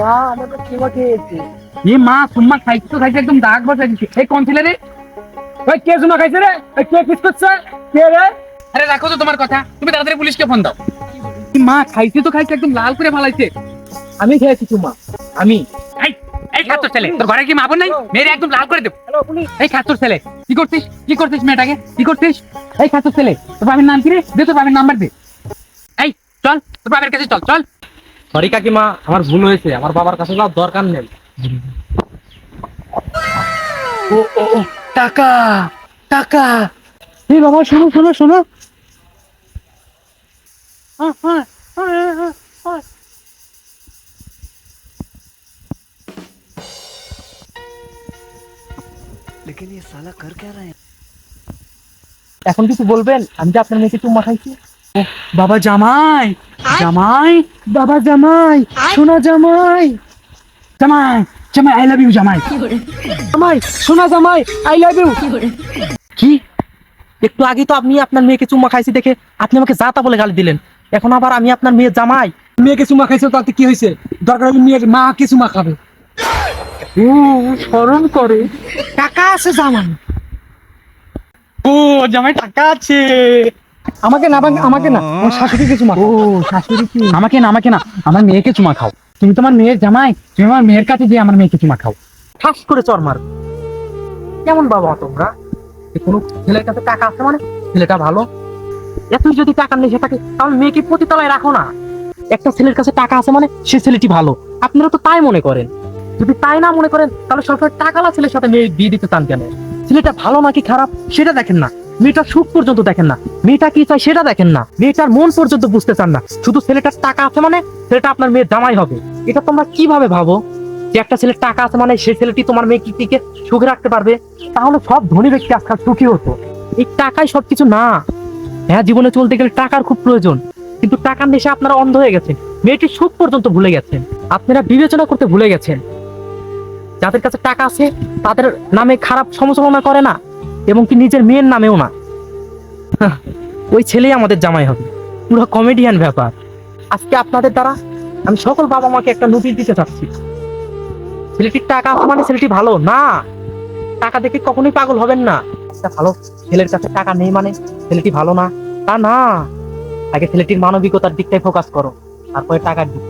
মা আমাকে চুমা খেয়েছে। এ মা সুম্মা খাইছে একদম দাগ বসে দিচ্ছে এই কোন ছেলে রে? ওই কে খাইছে রে? ওই কে কিস করছে? কে রে? আরে রাখো তো তোমার কথা। তুমি তাড়াতাড়ি পুলিশকে ফোন দাও। মা খাইছে তো খাইছে একদম লাল করে ফালাইছে। আমি খেয়েছি চুমা আমি। এই খাচ্ছর ছেলে তোর ঘরে কি মা বোন নাই? মেরে একদম লাল করে দেব হ্যালো এই খাচ্ছর ছেলে কি করছিস? কি করছিস মেয়েটাকে? কি করছিস? এই খাচ্ছর ছেলে তোর বাবার নাম কি রে? দে তোর বাবার নাম্বার দে। এই চল তোর বাবার কাছে চল চল। সরি কাকিমা আমার ভুল হয়েছে আমার বাবার কাছে যাওয়ার দরকার নেই ও ও ও, টাকা টাকা এই বাবা শোনো শোনো শোনো হ্যাঁ, হ্যাঁ, হ্যাঁ, হ্যাঁ, হ্যাঁ। लेकिन ये साला कर क्या रहा है এখন কিছু বলবেন আমি যে আপনার মেয়েকে চুম্মা খাইছি ও বাবা জামাই জামাই বাবা জামাই সোনা জামাই। জামাই জামাই আই লাভ ইউ জামাই। জামাই সোনা জামাই আই লাভ ইউ কি একটু আগে তো আপনি আপনার মেয়েকে চুম্মা খাইছি দেখে আপনি আমাকে জাতা বলে গালি দিলেন। এখন আবার আমি আপনার মেয়ে জামাই মেয়েকে চুমা খাইছো তাতে কি হয়েছে? দরকার হলে মেয়ের মা কে চুমা খাবে? ও শরম করে। টাকা আছে জামাই। ও জামাই টাকা আছে। আমাকে না আমাকে- না। আমার শাশুড়িকে চুমা ও শাশুড়ি কি? আমাকে না আমাকে না। আমার মেয়েকে চুমা খাও। তুমি তোমার মেয়ের জামাই তুমি আমার মেয়ের কাছে আমার মেয়েকে চুমা খাও। ঠাস করে চর মার। কেমন বাবা তোমরা? কোনো ছেলের কাছে টাকা আছে মানে? ছেলেটা ভালো। এতই যদি টাকা নেই সেটাকে তাহলে মেয়েকে প্রতিতলায় রাখো না। একটা ছেলের কাছে টাকা আছে মানে সে ছেলেটি ভালো। আপনারা তো তাই মনে করেন। যদি তাই না মনে করেন তাহলে সবসময় টাকালা ছেলের সাথে মেয়ে বিয়ে দিতে চান কেন? ছেলেটা ভালো নাকি খারাপ সেটা দেখেন না। মেয়েটার সুখ পর্যন্ত দেখেন না। মেয়েটা কি চায় সেটা দেখেন না। মেয়েটার মন পর্যন্ত বুঝতে চান না। শুধু ছেলেটার টাকা আছে মানে ছেলেটা আপনার মেয়ের জামাই হবে। এটা তোমরা কীভাবে ভাবো যে একটা ছেলের টাকা আছে মানে সেই ছেলেটি তোমার মেয়েটিকে সুখে রাখতে পারবে? তাহলে সব ধনী ব্যক্তি আজকাল সুখী হতো। এই টাকাই সবকিছু না। হ্যাঁ জীবনে চলতে গেলে টাকার খুব প্রয়োজন। কিন্তু টাকার নেশে আপনারা অন্ধ হয়ে গেছেন। মেয়েটির সুখ পর্যন্ত ভুলে গেছেন। আপনারা বিবেচনা করতে ভুলে গেছেন। যাদের কাছে টাকা আছে, তাদের নামে খারাপ সমালোচনা করে না। এবং কি নিজের মেয়ের নামেও না। ওই ছেলেই আমাদের জামাই হবে। পুরো কমেডিয়ান ব্যাপার। আজকে আপনাদের দ্বারা আমি সকল বাবা মাকে একটা নোটিশ দিতে চাচ্ছি। ছেলেটির টাকা মানে ছেলেটি ভালো? না। টাকা দেখে কখনোই পাগল হবেন না। ভালো ছেলের কাছে টাকা নেই মানে ছেলেটি ভালো না। তা না। আগে ছেলেটির মানবিকতার দিকটাই ফোকাস করো। তারপরে টাকার দিক।